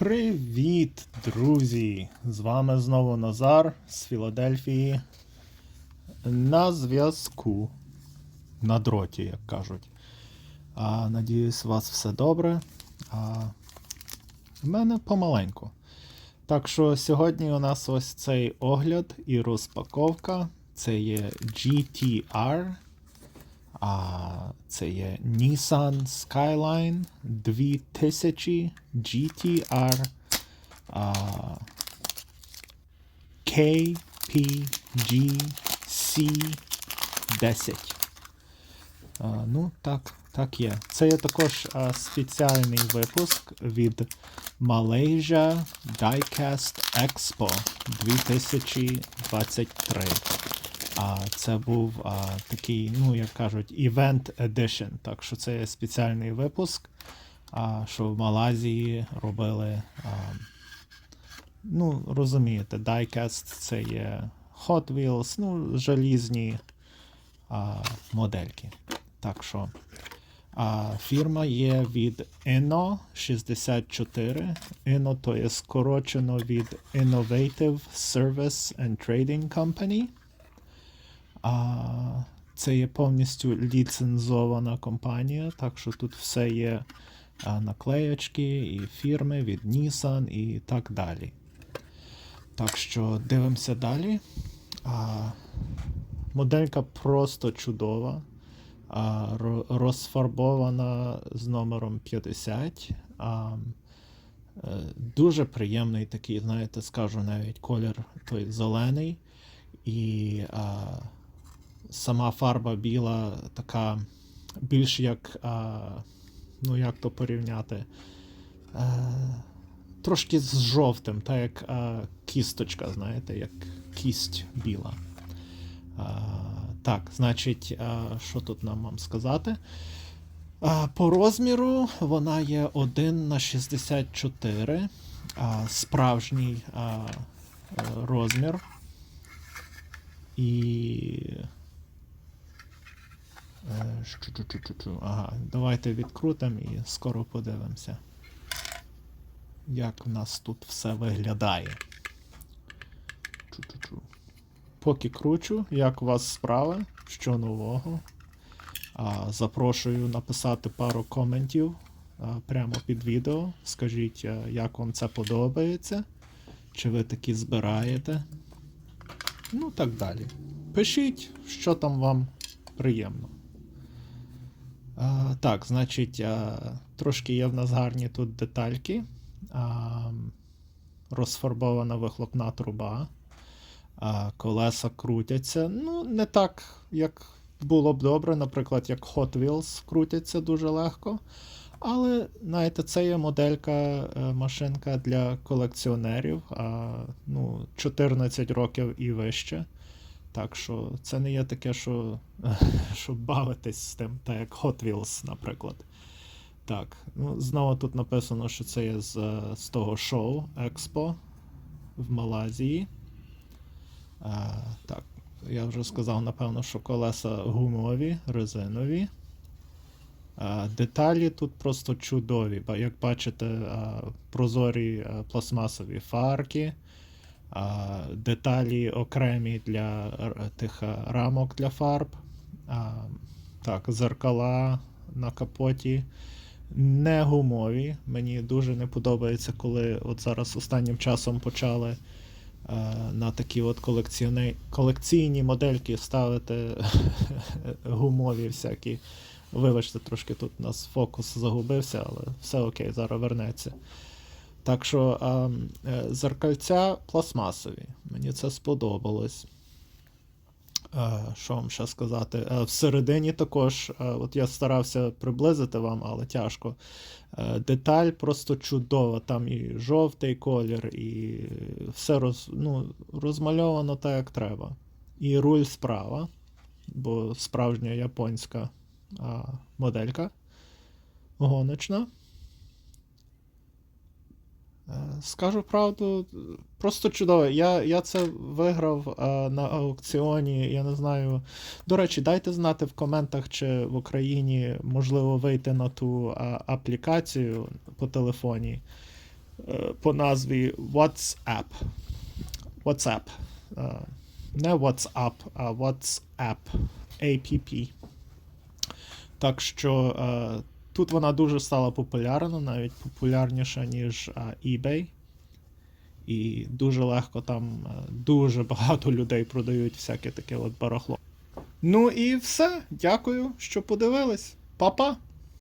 Привіт, друзі! З вами знову Назар з Філадельфії. На зв'язку. На дроті, як кажуть. А, надіюсь, у вас все добре. А, в мене помаленьку. Так що сьогодні у нас ось цей огляд і розпаковка. Це є GTR. А це є Nissan Skyline 2000 GTR а, KPGC10. А, ну, так, так є. Це є також а, спеціальний випуск від Malaysia Diecast Expo 2023. А це був а, такий, ну як кажуть, Event Edition. Так що це спеціальний випуск, а, що в Малайзії робили. А, ну, розумієте, Diecast це є Hot Wheels, ну, желізні а, модельки. Так що а, фірма є від Inno 64. Inno то є скорочено від Innovative Service and Trading Company. А, це є повністю ліцензована компанія, так що тут все є наклеєчки і фірми від Nissan і так далі. Так що дивимося далі. А, моделька просто чудова. А, розфарбована з номером 50. А, е, дуже приємний такий, знаєте, скажу навіть колір той зелений. І а, сама фарба біла така більш як. А, ну, як то порівняти? А, трошки з жовтим, так як а, кісточка, знаєте, як кість біла. А, так, значить, а, що тут нам вам сказати? А, по розміру вона є 1 на 64, а, справжній а, е, розмір. І. Ага, давайте відкрутимо і скоро подивимося, як в нас тут все виглядає. Поки кручу, як у вас справи, що нового. А, запрошую написати пару коментів а, прямо під відео. Скажіть, а, як вам це подобається, чи ви такі збираєте. Ну, так далі. Пишіть, що там вам приємно. А, так, значить, а, трошки є в нас гарні тут детальки. А, розфарбована вихлопна труба. А, колеса крутяться. Ну, не так, як було б добре, наприклад, як Hot Wheels крутяться дуже легко. Але, знаєте, це є моделька, е, машинка для колекціонерів, а, ну, 14 років і вище. Так що це не є таке, що, що бавитись з тим, так як Hot Wheels, наприклад. Так, ну, знову тут написано, що це є з, е, з того шоу Експо в Малайзії. А, так, я вже сказав, напевно, що колеса гумові, резинові. А, деталі тут просто чудові. Як бачите, а, прозорі пластмасові фарки, деталі окремі для тих рамок для фарб. Так, зеркала на капоті. Не гумові. Мені дуже не подобається, коли от зараз останнім часом почали е, на такі от колекціоне... колекційні модельки ставити гумові всякі. Вибачте, трошки тут у нас фокус загубився, але все окей, зараз вернеться. Так що а, е, зеркальця пластмасові. Мені це сподобалось. Е, Що вам ще сказати? Е, Всередині також, е, от я старався приблизити вам, але тяжко. Е, Деталь просто чудова. Там і жовтий колір, і все роз, ну, розмальовано так, як треба. І руль справа, бо справжня японська а, моделька. Гоночна. Е, Скажу правду, просто чудово. Я, я це виграв е, на аукціоні. Я не знаю. До речі, дайте знати в коментах, чи в Україні можливо вийти на ту е, аплікацію по телефоні. е, по назві WhatsApp. WhatsApp. Е, Не WhatsApp, а WhatsApp. APP. Так що е, тут вона дуже стала популярна, навіть популярніша, ніж eBay. І дуже легко там е, дуже багато людей продають всяке таке от барахло. Ну і все. Дякую, що подивились. Па-па!